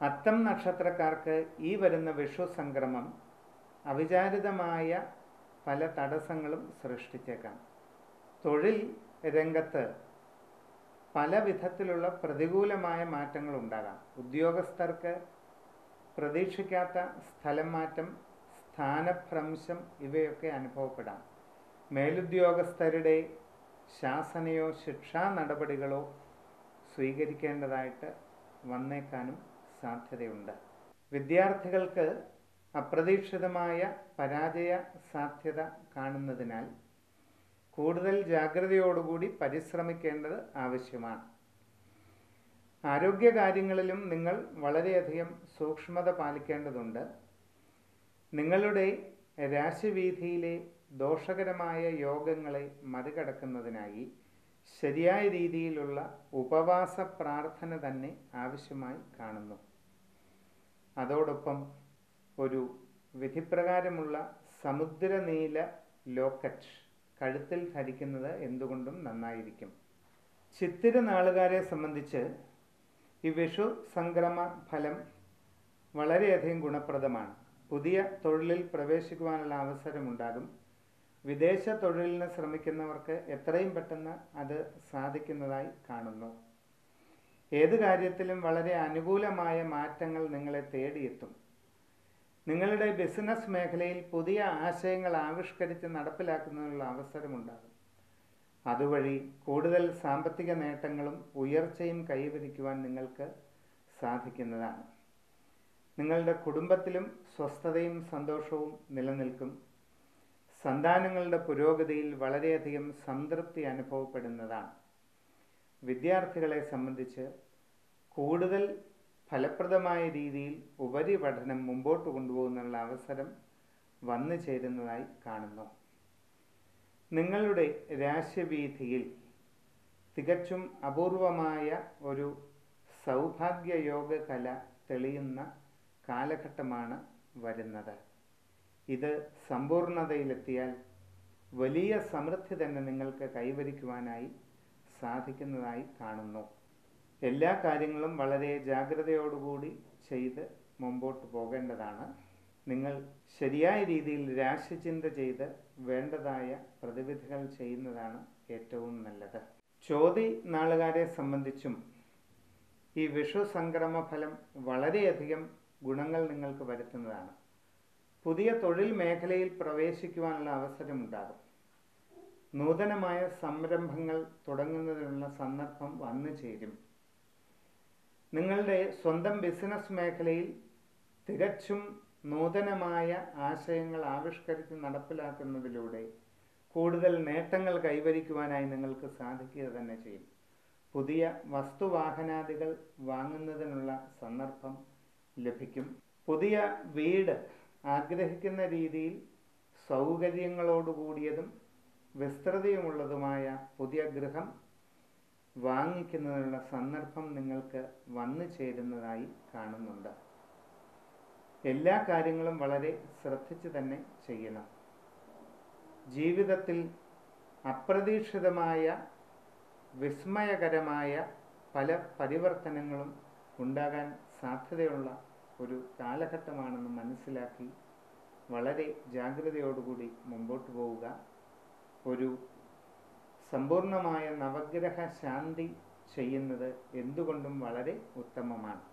അത്തം നക്ഷത്രക്കാർക്ക് ഈ വരുന്ന വിഷു സംക്രമം അവിചാരിതമായ പല തടസ്സങ്ങളും സൃഷ്ടിച്ചേക്കാം. തൊഴിൽ രംഗത്ത് പല വിധത്തിലുള്ള പ്രതികൂലമായ മാറ്റങ്ങൾ ഉണ്ടാകാം ഉദ്യോഗസ്ഥർക്ക് പ്രതീക്ഷിക്കാത്ത സ്ഥലം മാറ്റം സ്ഥാനഭ്രംശം ഇവയൊക്കെ അനുഭവപ്പെടാം. മേലുദ്യോഗസ്ഥരുടെ ശാസനയോ ശിക്ഷാ നടപടികളോ സ്വീകരിക്കേണ്ടതായിട്ട് വന്നേക്കാനും സാധ്യതയുണ്ട്. വിദ്യാർത്ഥികൾക്ക് അപ്രതീക്ഷിതമായ പരാജയ സാധ്യത കാണുന്നതിനാൽ കൂടുതൽ ജാഗ്രതയോടുകൂടി പരിശ്രമിക്കേണ്ടത് ആവശ്യമാണ്. ആരോഗ്യകാര്യങ്ങളിലും നിങ്ങൾ വളരെയധികം സൂക്ഷ്മത പാലിക്കേണ്ടതുണ്ട്. നിങ്ങളുടെ രാശിവീതിയിലെ ദോഷകരമായ യോഗങ്ങളെ മറികടക്കുന്നതിനായി ശരിയായ രീതിയിലുള്ള ഉപവാസ പ്രാർത്ഥന തന്നെ ആവശ്യമായി കാണുന്നു. അതോടൊപ്പം ഒരു വിധിപ്രകാരമുള്ള സമുദ്രനീല ലോക്കറ്റ് കഴുത്തിൽ ധരിക്കുന്നത് എന്തുകൊണ്ടും നന്നായിരിക്കും. ചിത്തിര നാളുകാരെ സംബന്ധിച്ച് ഈ വിഷു സംക്രമ ഫലം വളരെയധികം ഗുണപ്രദമാണ്. പുതിയ തൊഴിലിൽ പ്രവേശിക്കുവാനുള്ള അവസരമുണ്ടാകും. വിദേശ തൊഴിലിന് ശ്രമിക്കുന്നവർക്ക് എത്രയും പെട്ടെന്ന് അത് സാധിക്കുന്നതായി കാണുന്നു. ഏത് കാര്യത്തിലും വളരെ അനുകൂലമായ മാറ്റങ്ങൾ നിങ്ങളെ തേടിയെത്തും. നിങ്ങളുടെ ബിസിനസ് മേഖലയിൽ പുതിയ ആശയങ്ങൾ ആവിഷ്കരിച്ച് നടപ്പിലാക്കുന്നതിനുള്ള അവസരമുണ്ടാകും. അതുവഴി കൂടുതൽ സാമ്പത്തിക നേട്ടങ്ങളും ഉയർച്ചയും കൈവരിക്കുവാൻ നിങ്ങൾക്ക് സാധിക്കുന്നതാണ്. നിങ്ങളുടെ കുടുംബത്തിലും സ്വസ്ഥതയും സന്തോഷവും നിലനിൽക്കും. സന്താനങ്ങളുടെ പുരോഗതിയിൽ വളരെയധികം സംതൃപ്തി അനുഭവപ്പെടുന്നതാണ്. വിദ്യാർത്ഥികളെ സംബന്ധിച്ച് കൂടുതൽ ഫലപ്രദമായ രീതിയിൽ ഉപരിപഠനം മുമ്പോട്ട് കൊണ്ടുപോകുന്നുള്ള അവസരം വന്നു ചേരുന്നതായി കാണുന്നു. നിങ്ങളുടെ രാശിവീഥിയിൽ തികച്ചും അപൂർവമായ ഒരു സൗഭാഗ്യയോഗ കല തെളിയുന്ന കാലഘട്ടമാണ് വരുന്നത്. ഇത് സമ്പൂർണതയിലെത്തിയാൽ വലിയ സമൃദ്ധി തന്നെ നിങ്ങൾക്ക് കൈവരിക്കുവാനായി സാധിക്കുന്നതായി കാണുന്നു. എല്ലാ കാര്യങ്ങളും വളരെ ജാഗ്രതയോടുകൂടി ചെയ്ത് മുമ്പോട്ട് പോകേണ്ടതാണ്. നിങ്ങൾ ശരിയായ രീതിയിൽ രാശിചിന്ത ചെയ്ത് വേണ്ടതായ പ്രതിവിധികൾ ചെയ്യുന്നതാണ് ഏറ്റവും നല്ലത്. ചോതി നാളുകാരെ സംബന്ധിച്ചും ഈ വിഷു സംക്രമ ഫലം വളരെയധികം ഗുണങ്ങൾ നിങ്ങൾക്ക് വരുത്തുന്നതാണ്. പുതിയ തൊഴിൽ മേഖലയിൽ പ്രവേശിക്കുവാനുള്ള അവസരമുണ്ടാകും. നൂതനമായ സംരംഭങ്ങൾ തുടങ്ങുന്നതിനുള്ള സന്ദർഭം വന്നു ചേരും. നിങ്ങളുടെ സ്വന്തം ബിസിനസ് മേഖലയിൽ തികച്ചും നൂതനമായ ആശയങ്ങൾ ആവിഷ്കരിച്ച് നടപ്പിലാക്കുന്നതിലൂടെ കൂടുതൽ നേട്ടങ്ങൾ കൈവരിക്കുവാനായി നിങ്ങൾക്ക് സാധിക്കുക തന്നെ ചെയ്യും. പുതിയ വസ്തുവാഹനാദികൾ വാങ്ങുന്നതിനുള്ള സന്ദർഭം ലഭിക്കും. പുതിയ വീട് ആഗ്രഹിക്കുന്ന രീതിയിൽ സൗകര്യങ്ങളോടുകൂടിയതും വിസ്തൃതിയുമുള്ളതുമായ പുതിയ ഗൃഹം വാങ്ങിക്കുന്നതിനുള്ള സന്ദർഭം നിങ്ങൾക്ക് വന്നു ചേരുന്നതായി കാണുന്നുണ്ട്. എല്ലാ കാര്യങ്ങളും വളരെ ശ്രദ്ധിച്ചു തന്നെ ചെയ്യണം. ജീവിതത്തിൽ അപ്രതീക്ഷിതമായ വിസ്മയകരമായ പല പരിവർത്തനങ്ങളും ഉണ്ടാകാൻ സാധ്യതയുള്ള ഒരു കാലഘട്ടമാണെന്ന് മനസ്സിലാക്കി വളരെ ജാഗ്രതയോടുകൂടി മുമ്പോട്ട് പോവുക. ഒരു സമ്പൂർണമായ നവഗ്രഹ ശാന്തി ചെയ്യുന്നത് എന്തുകൊണ്ടും വളരെ ഉത്തമമാണ്.